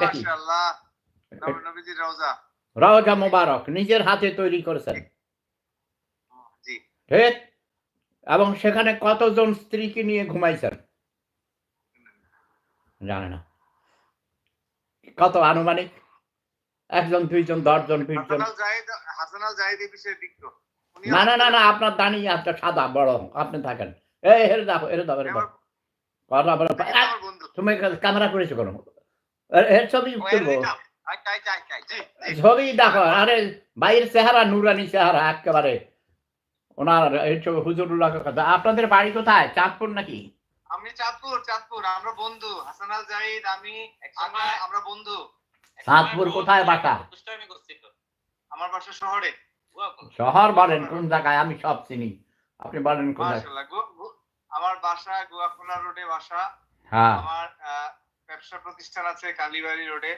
এটা কি? মাশাআল্লাহ। নবীজির রওজা। রওজা মোবারক নিজের হাতে তৈরি করেছেন। জি। ঠিক এবং সেখানে কতজন স্ত্রীকে নিয়ে ঘুমাইছেন? জানে না। কত আনুমানিক? একজন দুইজন দশজন বিশজন? না না না না আপনার দানি আপনার সাদা বড় আপনি থাকেন। এই হেরে দাও হেরে দাও হেরে দাও। তুমি ক্যামেরা করেছ কোনো। জি। ছবি দেখো আরে বাইরের চেহারা নুরানি চেহারা একেবারে। ওনার ছবি হুজুরুল্লাহ কথা। আপনাদের বাড়ি কোথায়? চাঁদপুর নাকি? আমি চাঁদপুর চাঁদপুর আমরা বন্ধু। হাসান আল জাহিদ আমি আমরা বন্ধু। চাঁদপুর কোথায় বাসা? দুষ্টামি করছি তো আমার বাসা শহরে। শহর বলেন কোন জায়গায়? আমি সব চিনি। আপনি বলেন কোথায় মাশাআল্লাহ গো- গো- আমার বাসা গোয়াখোলা রোডে বাসা। হ্যাঁ। ব্যবসা প্রতিষ্ঠান আছে কালীবাড়ি রোডে।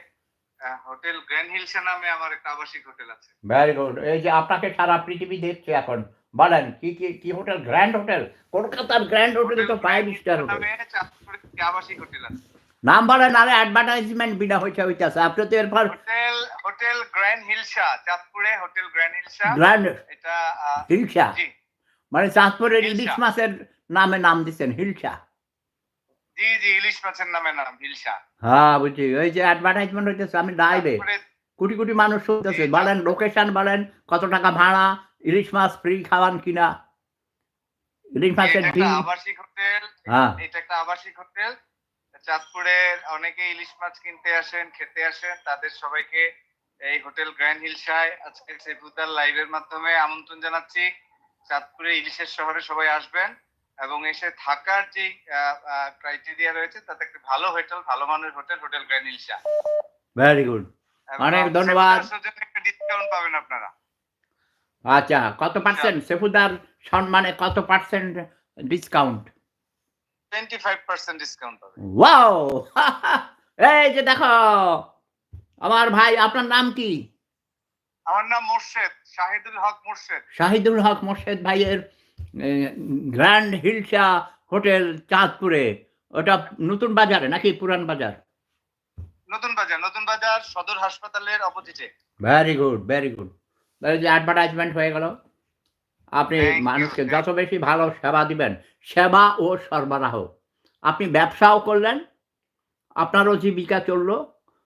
হোটেল গ্র্যান্ড হিলসা নামে আমার একটা আবাসিক হোটেল আছে। ভেরি গুড এই যে আপনাকে সারা পৃথিবী দেখছে এখন বলেন কি কি কি হোটেল? গ্র্যান্ড হোটেল কলকাতার গ্র্যান্ড হোটেল। তো ফাইভ স্টার হোটেল আবাসিক হোটেল আছে। নাম বলেন আরে অ্যাডভার্টাইজমেন্ট বিনা হইছে হইতেছে। আপনি তো এরপর হোটেল হোটেল গ্র্যান্ড হিলসা চাঁদপুরে হোটেল গ্র্যান্ড হিলসা। গ্র্যান্ড এটা হিলসা? মানে চাঁদপুরের। ইলিশ মাছের নামে নাম দিচ্ছেন হিলসা। জি জি ইলিশ মাছের নামে নাম হিলসা হ্যাঁ বুঝছি। ওই যে অ্যাডভার্টাইজমেন্ট হইতেছে আমি লাইভে কোটি কোটি মানুষ শুনতেছে। বলেন লোকেশন বলেন কত টাকা ভাড়া ইলিশ মাছ ফ্রি খাওয়ান কিনা? ইলিশ মাছের ডিম। আবাসিক হোটেল। হ্যাঁ। এটা একটা আবাসিক হোটেল। চাঁদপুরে অনেকে ইলিশ মাছ কিনতে আসেন খেতে আসেন। তাদের সবাইকে এই হোটেল গ্র্যান্ড হিলসায় আজকে সেফুদার লাইভের মাধ্যমে আমন্ত্রণ জানাচ্ছি। চাঁদপুরে ইলিশের শহরে সবাই আসবেন। এবং এসে থাকার যে ক্রাইটেরিয়া রয়েছে তাতে একটা ভালো হোটেল ভালো মানের hotel hotel grand Hilsa very good অনেক ধন্যবাদ। একটা ডিসকাউন্ট পাবেন আপনারা। আচ্ছা কত পার্সেন্ট সেফুদার সম্মানে কত percent discount twenty five percent discount পাবেন। ওয়াও এই যে দেখো আমার ভাই আপনার নাম কি? আমার নাম মোর্শেদ শাহিদুল হক মোর্শেদ। শাহিদুল হক মোর্শেদ ভাইয়ের গ্র্যান্ড হিলসা হোটেল চাঁদপুরে। ওটা নতুন বাজারে নাকি পুরান বাজার? নতুন বাজার নতুন বাজার সদর হাসপাতালের অপোজিটে। ভেরি গুড ভেরি গুড যে অ্যাডভার্টাইজমেন্ট হয়ে গেল আপনি মানুষকে যত বেশি ভালো সেবা দিবেন সেবা ও সরবরাহ। আপনি ব্যবসাও করলেন আপনারও জীবিকা চলল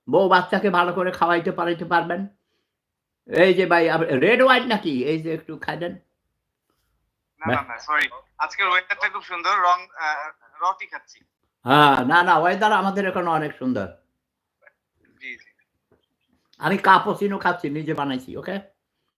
বউ বাচ্চাকে ভালো করে খাওয়াইতে পারাইতে পারবেন। এই যে ভাই রেড ওয়াইন নাকি? এই যে একটু খাইলেন। না না না সরি আজকের ওয়েদারটা খুব সুন্দর রং রটি খাচ্ছি। হ্যাঁ না না ওয়েদার আমাদের এখানে অনেক সুন্দর। আমি কাপোসিনো খাচ্ছি নিজে বানাইছি ওকে